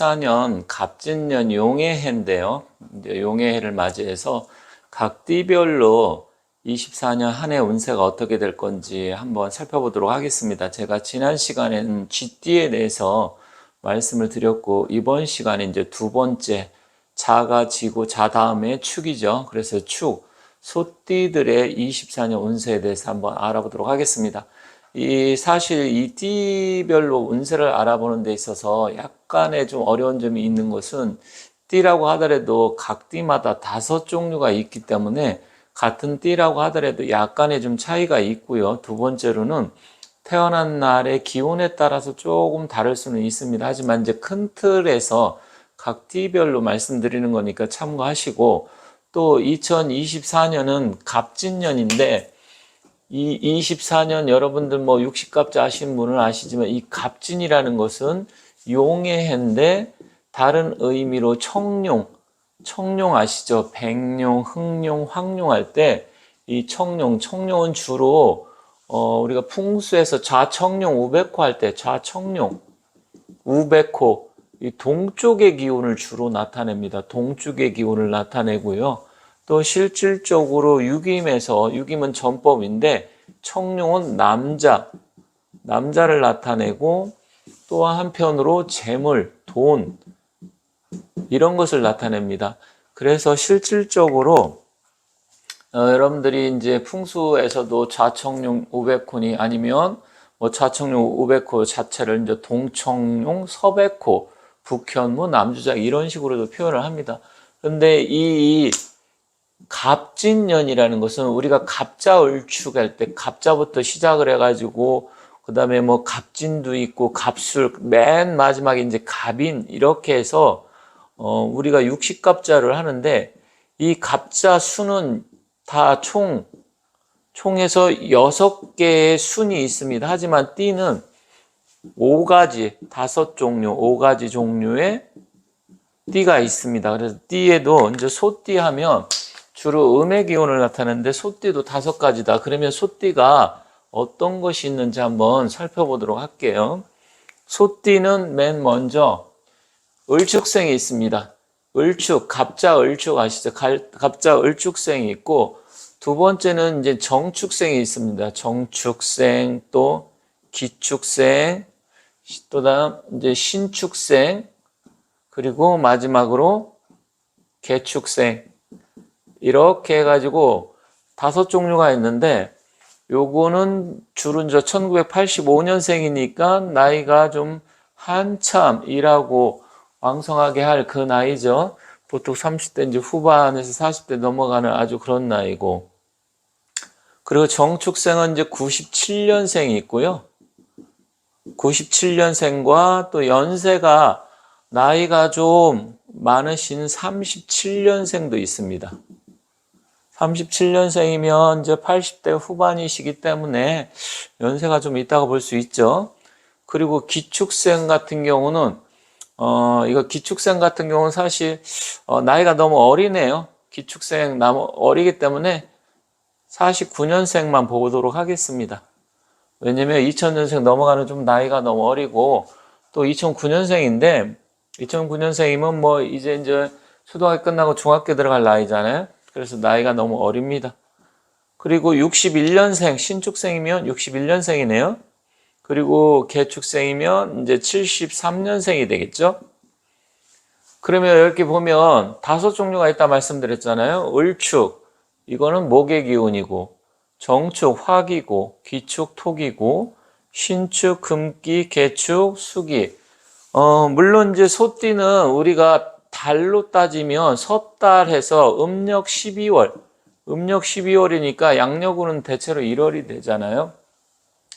2024년 갑진년 용해해인데요. 이제 용해해를 맞이해서 각 띠별로 24년 한 해 운세가 어떻게 될 건지 한번 살펴보도록 하겠습니다. 제가 지난 시간에는 쥐띠에 대해서 말씀을 드렸고 이번 시간에 이제 두 번째 자가 지고 자 다음에 축이죠. 그래서 축 소띠들의 24년 운세에 대해서 한번 알아보도록 하겠습니다. 이 사실 이 띠별로 운세를 알아보는 데 있어서 약 간의 좀 어려운 점이 있는 것은 띠라고 하더라도 각 띠마다 다섯 종류가 있기 때문에 같은 띠라고 하더라도 약간의 좀 차이가 있고요. 두 번째로는 태어난 날의 기온에 따라서 조금 다를 수는 있습니다. 하지만 이제 큰 틀에서 각 띠별로 말씀드리는 거니까 참고하시고 또 2024년은 갑진년인데 이 24년 여러분들 뭐 60갑자 아시는 분은 아시지만 이 갑진이라는 것은 용의 해인데 다른 의미로 청룡, 청룡 아시죠? 백룡, 흑룡, 황룡 할 때 이 청룡, 청룡은 주로 어 우리가 풍수에서 좌청룡, 우백호 할 때 좌청룡, 우백호 이 동쪽의 기운을 주로 나타냅니다. 동쪽의 기운을 나타내고요. 또 실질적으로 유김에서 유김은 전법인데 청룡은 남자 남자를 나타내고 또 한편으로 재물, 돈 이런 것을 나타냅니다. 그래서 실질적으로 어, 여러분들이 이제 풍수에서도 좌청룡 우백호니 아니면 뭐 좌청룡 우백호 자체를 이제 동청룡 서백호 북현무 남주작 이런 식으로도 표현을 합니다. 근데 이 갑진년이라는 것은 우리가 갑자 을축할 때 갑자부터 시작을 해가지고 그 다음에 뭐 갑진도 있고 갑술 맨 마지막에 이제 갑인 이렇게 해서 어 우리가 육식갑자를 하는데 이 갑자 수는 다 총 총에서 여섯 개의 순이 있습니다. 하지만 띠는 5가지, 다섯 종류, 5가지 종류의 띠가 있습니다. 그래서 띠에도 이제 소띠 하면 주로 음의 기운을 나타내는데 소띠도 다섯 가지다. 그러면 소띠가 어떤 것이 있는지 한번 살펴보도록 할게요. 소띠는 맨 먼저 을축생이 있습니다. 을축, 갑자 을축 아시죠? 갑자 을축생이 있고 두 번째는 이제 정축생이 있습니다. 정축생 또 기축생 또 다음 이제 신축생 그리고 마지막으로 개축생 이렇게 해가지고 다섯 종류가 있는데 요거는 주로 이제 1985년생이니까 나이가 좀 한참 일하고 왕성하게 할 그 나이죠. 보통 30대 이제 후반에서 40대 넘어가는 아주 그런 나이고. 그리고 정축생은 이제 97년생이 있고요. 97년생과 또 연세가 나이가 좀 많으신 37년생도 있습니다. 37년생이면 이제 80대 후반이시기 때문에 연세가 좀 있다고 볼 수 있죠. 그리고 기축생 같은 경우는 어 이거 기축생 같은 경우는 사실 어, 나이가 너무 어리네요. 기축생 너무 어리기 때문에 49년생만 보도록 하겠습니다. 왜냐면 2000년생 넘어가는 좀 나이가 너무 어리고 또 2009년생인데 2009년생이면 뭐 이제 이제 초등학교 끝나고 중학교 들어갈 나이잖아요. 그래서 나이가 너무 어립니다. 그리고 61년생, 신축생이면 61년생이네요. 그리고 개축생이면 이제 73년생이 되겠죠. 그러면 이렇게 보면 다섯 종류가 있다 말씀드렸잖아요. 을축, 이거는 목의 기운이고, 정축, 화기고, 기축, 토기고, 신축, 금기, 개축, 수기. 어, 물론 이제 소띠는 우리가 달로 따지면 섣달해서 음력 12월, 음력 12월이니까 양력으로는 대체로 1월이 되잖아요.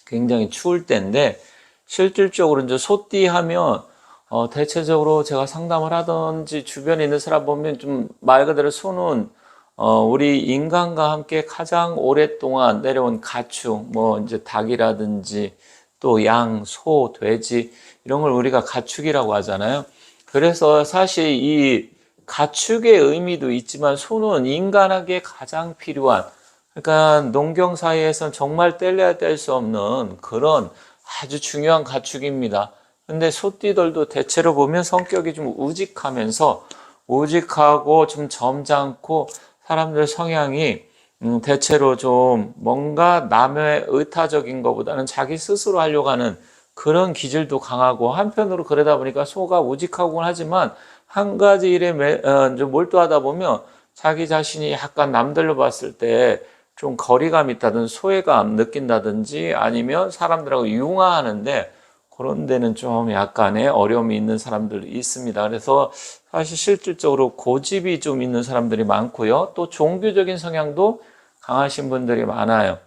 굉장히 추울 때인데 실질적으로 이제 소띠 하면 어, 대체적으로 제가 상담을 하든지 주변에 있는 사람 보면 좀 말 그대로 소는 어, 우리 인간과 함께 가장 오랫동안 내려온 가축, 뭐 이제 닭이라든지 또 양, 소, 돼지 이런 걸 우리가 가축이라고 하잖아요. 그래서 사실 이 가축의 의미도 있지만 소는 인간에게 가장 필요한 그러니까 농경 사회에서는 정말 뗄래야 뗄 수 없는 그런 아주 중요한 가축입니다. 근데 소띠들도 대체로 보면 성격이 좀 우직하면서 우직하고 좀 점잖고 사람들 성향이 음, 대체로 좀 뭔가 남의 의타적인 것보다는 자기 스스로 하려고 하는 그런 기질도 강하고 한편으로 그러다 보니까 소가 우직하곤 하지만 한 가지 일에 매, 어, 좀 몰두하다 보면 자기 자신이 약간 남들로 봤을 때 좀 거리감 있다든지 소외감 느낀다든지 아니면 사람들하고 융화하는데 그런 데는 좀 약간의 어려움이 있는 사람들이 있습니다. 그래서 사실 실질적으로 고집이 좀 있는 사람들이 많고요. 또 종교적인 성향도 강하신 분들이 많아요.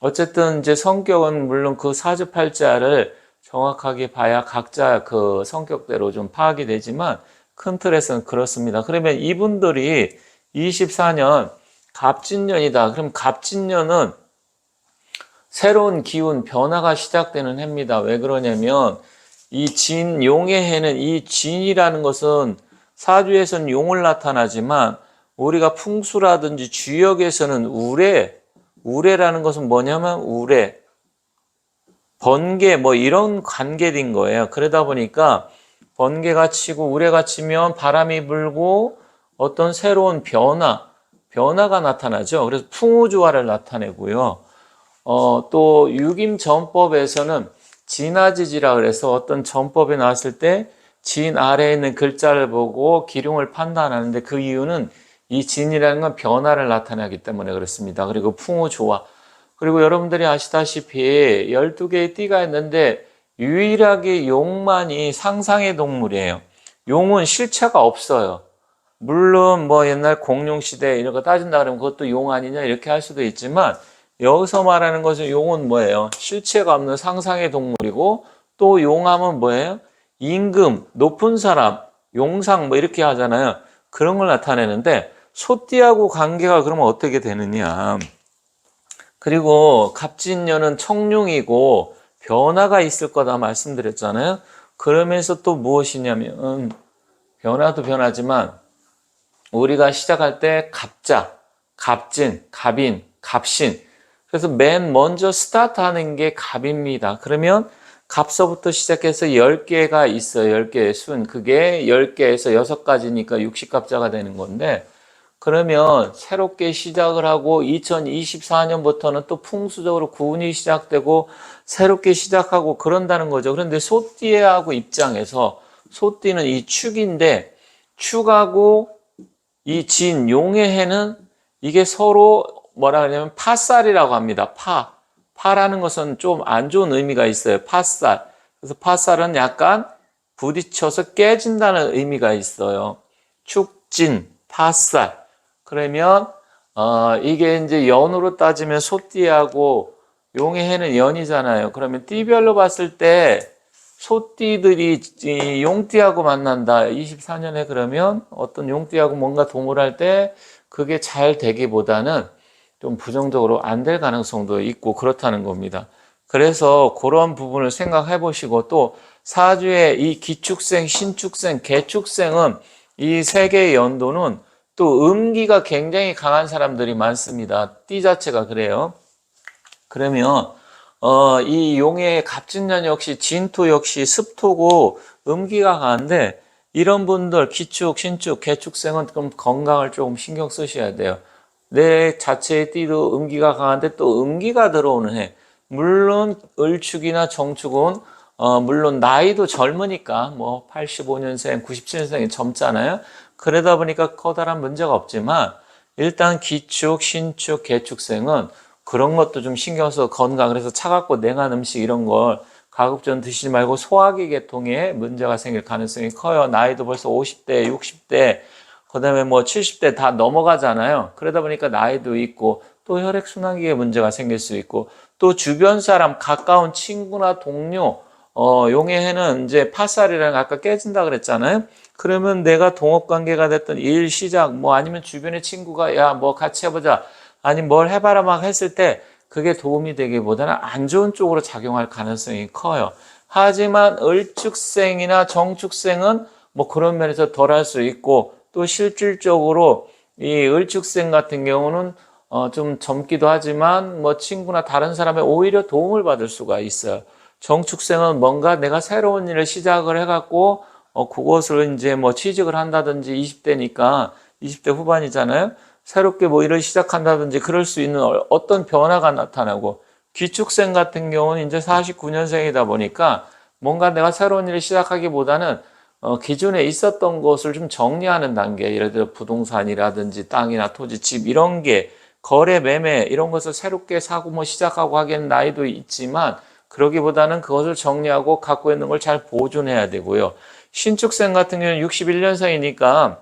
어쨌든 이제 성격은 물론 그 사주팔자를 정확하게 봐야 각자 그 성격대로 좀 파악이 되지만 큰 틀에서는 그렇습니다. 그러면 이분들이 24년 갑진년이다. 그럼 갑진년은 새로운 기운, 변화가 시작되는 해입니다. 왜 그러냐면 이 진, 용의 해는 이 진이라는 것은 사주에서는 용을 나타나지만 우리가 풍수라든지 주역에서는 우레, 우레라는 것은 뭐냐면 우레, 번개 뭐 이런 관계인 거예요. 그러다 보니까 번개가 치고 우레가 치면 바람이 불고 어떤 새로운 변화, 변화가 나타나죠. 그래서 풍우주화를 나타내고요. 어, 또 유김 전법에서는 진화지지라 그래서 어떤 전법에 나왔을 때 진 아래에 있는 글자를 보고 기룡을 판단하는데 그 이유는 이 진이라는 건 변화를 나타내기 때문에 그렇습니다. 그리고 풍우조화. 그리고 여러분들이 아시다시피 12개의 띠가 있는데 유일하게 용만이 상상의 동물이에요. 용은 실체가 없어요. 물론 뭐 옛날 공룡 시대 이런 거 따진다 그러면 그것도 용 아니냐 이렇게 할 수도 있지만 여기서 말하는 것은 용은 뭐예요? 실체가 없는 상상의 동물이고 또 용하면 뭐예요? 임금, 높은 사람, 용상 뭐 이렇게 하잖아요. 그런 걸 나타내는데 소띠하고 관계가 그러면 어떻게 되느냐? 그리고 갑진년은 청룡이고 변화가 있을 거다 말씀드렸잖아요. 그러면서 또 무엇이냐면 변화도 변하지만 우리가 시작할 때 갑자, 갑진, 갑인, 갑신 그래서 맨 먼저 스타트하는 게 갑입니다. 그러면 갑서부터 시작해서 10개가 있어요. 10개의 순. 그게 10개에서 6가지니까 60갑자가 되는 건데 그러면 새롭게 시작을 하고 2024년부터는 또 풍수적으로 구운이 시작되고 새롭게 시작하고 그런다는 거죠. 그런데 소띠하고 입장에서 소띠는 이 축인데 축하고 이 진, 용의 해는 이게 서로 뭐라 하냐면 파살이라고 합니다. 파. 파라는 것은 좀 안 좋은 의미가 있어요. 파살. 그래서 파살은 약간 부딪혀서 깨진다는 의미가 있어요. 축진, 파살. 그러면 어, 이게 이제 연으로 따지면 소띠하고 용의 해는 연이잖아요. 그러면 띠별로 봤을 때 소띠들이 용띠하고 만난다. 24년에 그러면 어떤 용띠하고 뭔가 동물할 때 그게 잘 되기보다는 좀 부정적으로 안 될 가능성도 있고 그렇다는 겁니다. 그래서 그런 부분을 생각해 보시고 또 사주의 이 기축생, 신축생, 개축생은 이 세 개의 연도는 또 음기가 굉장히 강한 사람들이 많습니다. 띠 자체가 그래요. 그러면 어, 이 용의 갑진년 역시 진토 역시 습토고 음기가 강한데 이런 분들 기축, 신축, 개축생은 좀 건강을 조금 신경 쓰셔야 돼요. 내 자체의 띠도 음기가 강한데 또 음기가 들어오는 해. 물론 을축이나 정축은 어, 물론 나이도 젊으니까 뭐 85년생, 97년생이 젊잖아요. 그러다 보니까 커다란 문제가 없지만 일단 기축, 신축, 개축생은 그런 것도 좀 신경 써서 건강 그래서 차갑고 냉한 음식 이런 걸 가급적 드시지 말고 소화기 계통에 문제가 생길 가능성이 커요. 나이도 벌써 50대, 60대 그다음에 뭐 70대 다 넘어가잖아요. 그러다 보니까 나이도 있고 또 혈액 순환기에 문제가 생길 수 있고 또 주변 사람 가까운 친구나 동료 어 용의 해는 이제 파살이랑 아까 깨진다 그랬잖아요. 그러면 내가 동업 관계가 됐던 일 시작 뭐 아니면 주변의 친구가 야 뭐 같이 해보자 아니 뭘 해봐라 막 했을 때 그게 도움이 되기보다는 안 좋은 쪽으로 작용할 가능성이 커요. 하지만 을축생이나 정축생은 뭐 그런 면에서 덜 할 수 있고 또 실질적으로 이 을축생 같은 경우는 어 좀 젊기도 하지만 뭐 친구나 다른 사람의 오히려 도움을 받을 수가 있어요. 정축생은 뭔가 내가 새로운 일을 시작을 해갖고 어, 그것을 이제 뭐 취직을 한다든지 20대니까 20대 후반이잖아요. 새롭게 뭐 일을 시작한다든지 그럴 수 있는 어- 어떤 변화가 나타나고 기축생 같은 경우는 이제 49년생이다 보니까 뭔가 내가 새로운 일을 시작하기보다는 어, 기존에 있었던 것을 좀 정리하는 단계, 예를 들어 부동산이라든지 땅이나 토지, 집 이런 게 거래, 매매 이런 것을 새롭게 사고 뭐 시작하고 하기에는 나이도 있지만 그러기보다는 그것을 정리하고 갖고 있는 걸 잘 보존해야 되고요. 신축생 같은 경우는 61년생이니까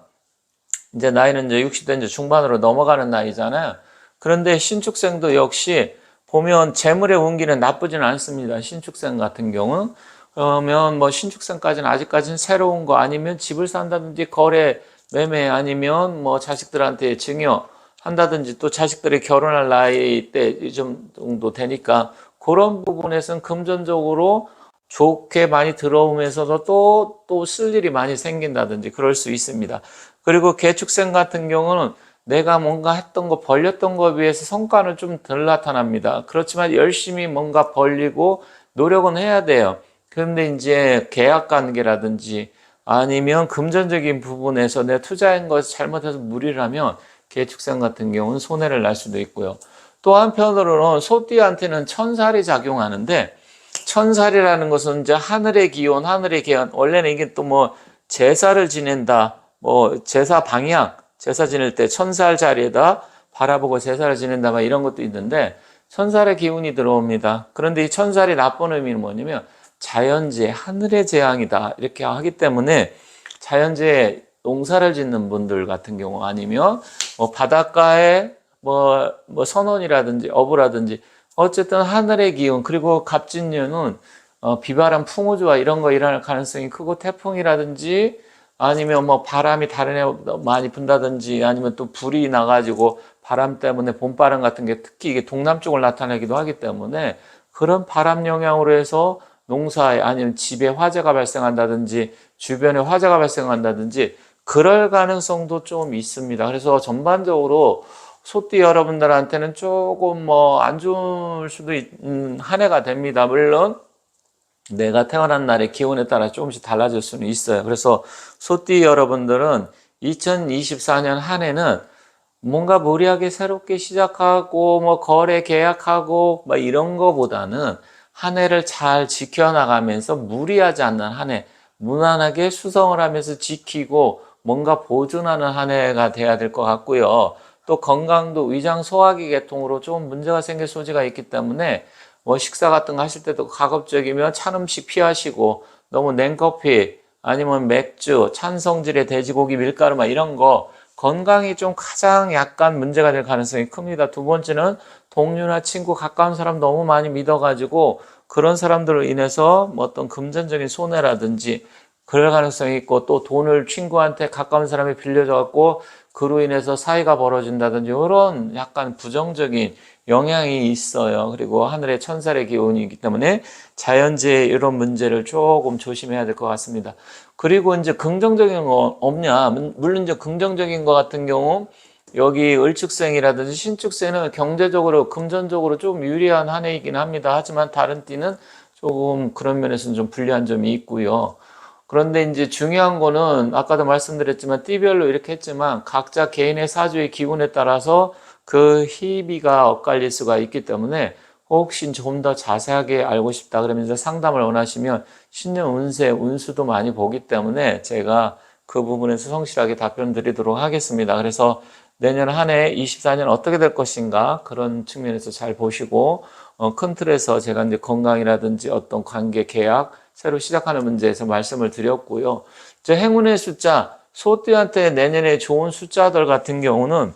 이제 나이는 이제 60대 이제 중반으로 넘어가는 나이잖아요. 그런데 신축생도 역시 보면 재물의 운기는 나쁘지는 않습니다. 신축생 같은 경우는 그러면 뭐 신축생까지는 아직까지는 새로운 거 아니면 집을 산다든지 거래 매매 아니면 뭐 자식들한테 증여 한다든지 또 자식들이 결혼할 나이 때 이 정도 되니까 그런 부분에서는 금전적으로 좋게 많이 들어오면서도 또 또 쓸 일이 많이 생긴다든지 그럴 수 있습니다. 그리고 개축생 같은 경우는 내가 뭔가 했던 거 벌렸던 거에 비해서 성과는 좀 덜 나타납니다. 그렇지만 열심히 뭔가 벌리고 노력은 해야 돼요. 그런데 이제 계약 관계라든지 아니면 금전적인 부분에서 내 투자한 것을 잘못해서 무리를 하면 개축생 같은 경우는 손해를 날 수도 있고요. 또 한편으로는 소띠한테는 천살이 작용하는데 천살이라는 것은 이제 하늘의 기온, 하늘의 계원. 원래는 이게 또 뭐 제사를 지낸다, 뭐 제사 방향, 제사 지낼 때 천살 자리에다 바라보고 제사를 지낸다, 막 이런 것도 있는데 천살의 기운이 들어옵니다. 그런데 이 천살이 나쁜 의미는 뭐냐면 자연재, 하늘의 재앙이다 이렇게 하기 때문에 자연재해 농사를 짓는 분들 같은 경우 아니면 뭐 바닷가에 뭐, 뭐 선원이라든지 어부라든지 어쨌든 하늘의 기운 그리고 갑진년은 어, 비바람 풍우주와 이런 거 일어날 가능성이 크고 태풍이라든지 아니면 뭐 바람이 다른 애 많이 분다든지 아니면 또 불이 나가지고 바람 때문에 봄바람 같은 게 특히 이게 동남쪽을 나타내기도 하기 때문에 그런 바람 영향으로 해서 농사에 아니면 집에 화재가 발생한다든지 주변에 화재가 발생한다든지 그럴 가능성도 좀 있습니다. 그래서 전반적으로 소띠 여러분들한테는 조금 뭐 안 좋을 수도 있는 한 해가 됩니다. 물론 내가 태어난 날의 기온에 따라 조금씩 달라질 수는 있어요. 그래서 소띠 여러분들은 2024년 한 해는 뭔가 무리하게 새롭게 시작하고 뭐 거래 계약하고 뭐 이런 거보다는 한 해를 잘 지켜나가면서 무리하지 않는 한 해, 무난하게 수성을 하면서 지키고 뭔가 보존하는 한 해가 돼야 될 것 같고요. 또 건강도 위장 소화기 계통으로 좀 문제가 생길 소지가 있기 때문에 뭐 식사 같은 거 하실 때도 가급적이면 찬 음식 피하시고 너무 냉커피 아니면 맥주, 찬 성질의 돼지고기, 밀가루 막 이런 거 건강이 좀 가장 약간 문제가 될 가능성이 큽니다. 두 번째는 동료나 친구, 가까운 사람 너무 많이 믿어가지고 그런 사람들로 인해서 뭐 어떤 금전적인 손해라든지 그럴 가능성이 있고 또 돈을 친구한테 가까운 사람이 빌려줘 갖고 그로 인해서 사이가 벌어진다든지 이런 약간 부정적인 영향이 있어요. 그리고 하늘의 천살의 기운이 있기 때문에 자연재해 이런 문제를 조금 조심해야 될 것 같습니다. 그리고 이제 긍정적인 거 없냐? 물론 이제 긍정적인 거 같은 경우 여기 을축생이라든지 신축생은 경제적으로 금전적으로 좀 유리한 한 해이긴 합니다. 하지만 다른 띠는 조금 그런 면에서는 좀 불리한 점이 있고요. 그런데 이제 중요한 거는 아까도 말씀드렸지만 띠별로 이렇게 했지만 각자 개인의 사주의 기운에 따라서 그 희비가 엇갈릴 수가 있기 때문에 혹시 좀더 자세하게 알고 싶다 그러면 이제 상담을 원하시면 신년 운세, 운수도 많이 보기 때문에 제가 그 부분에서 성실하게 답변 드리도록 하겠습니다. 그래서 내년 한 해 24년 어떻게 될 것인가 그런 측면에서 잘 보시고 어, 큰 틀에서 제가 이제 건강이라든지 어떤 관계 계약 새로 시작하는 문제에서 말씀을 드렸고요. 이제 행운의 숫자 소띠한테 내년에 좋은 숫자들 같은 경우는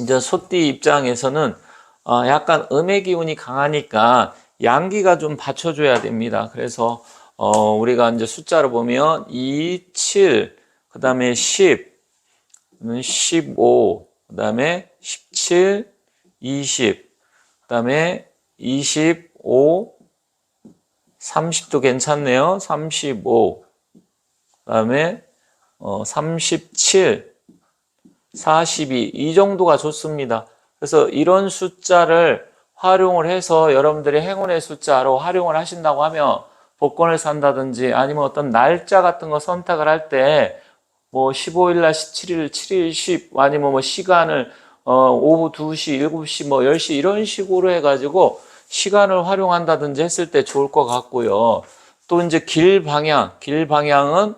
이제 소띠 입장에서는 어, 약간 음의 기운이 강하니까 양기가 좀 받쳐줘야 됩니다. 그래서 어, 우리가 이제 숫자로 보면 2, 7, 그 다음에 10, 15, 그 다음에 17, 20, 그 다음에 25, 30도 괜찮네요. 35, 그 다음에 어, 37, 42, 이 정도가 좋습니다. 그래서 이런 숫자를 활용을 해서 여러분들이 행운의 숫자로 활용을 하신다고 하면 복권을 산다든지 아니면 어떤 날짜 같은 거 선택을 할 때 뭐 15일 날 17일, 7일, 10 아니면 뭐 시간을 어 오후 2시, 7시, 뭐 10시 이런 식으로 해 가지고 시간을 활용한다든지 했을 때 좋을 것 같고요. 또 이제 길 방향, 길 방향은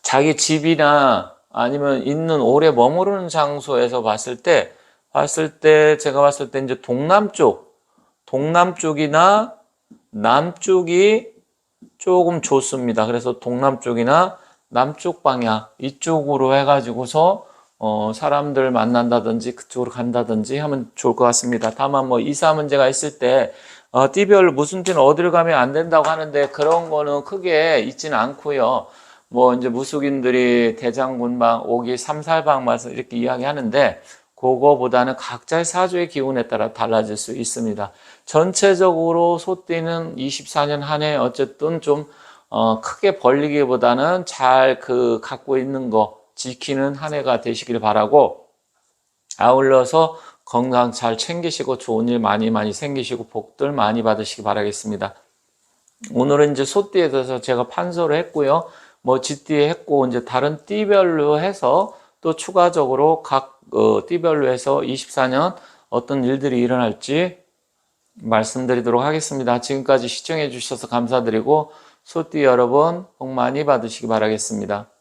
자기 집이나 아니면 있는 오래 머무르는 장소에서 봤을 때 봤을 때 제가 봤을 때 이제 동남쪽 동남쪽이나 남쪽이 조금 좋습니다. 그래서 동남쪽이나 남쪽 방향 이쪽으로 해가지고서 어, 사람들 만난다든지 그쪽으로 간다든지 하면 좋을 것 같습니다. 다만 뭐 이사 문제가 있을 때 어, 띠별로 무슨 띠는 어디를 가면 안 된다고 하는데 그런 거는 크게 있지는 않고요. 뭐 이제 무속인들이 대장군방, 오기, 삼살방 말서 이렇게 이야기하는데 그거보다는 각자의 사주의 기운에 따라 달라질 수 있습니다. 전체적으로 소띠는 24년 한 해 어쨌든 좀 어, 크게 벌리기보다는 잘 그 갖고 있는 거 지키는 한 해가 되시길 바라고 아울러서 건강 잘 챙기시고 좋은 일 많이 많이 생기시고 복들 많이 받으시기 바라겠습니다. 오늘은 이제 소띠에 대해서 제가 판소를 했고요. 뭐 쥐띠에 했고 이제 다른 띠별로 해서 또 추가적으로 각 어, 띠별로 해서 24년 어떤 일들이 일어날지 말씀드리도록 하겠습니다. 지금까지 시청해 주셔서 감사드리고 소띠 여러분 복 많이 받으시기 바라겠습니다.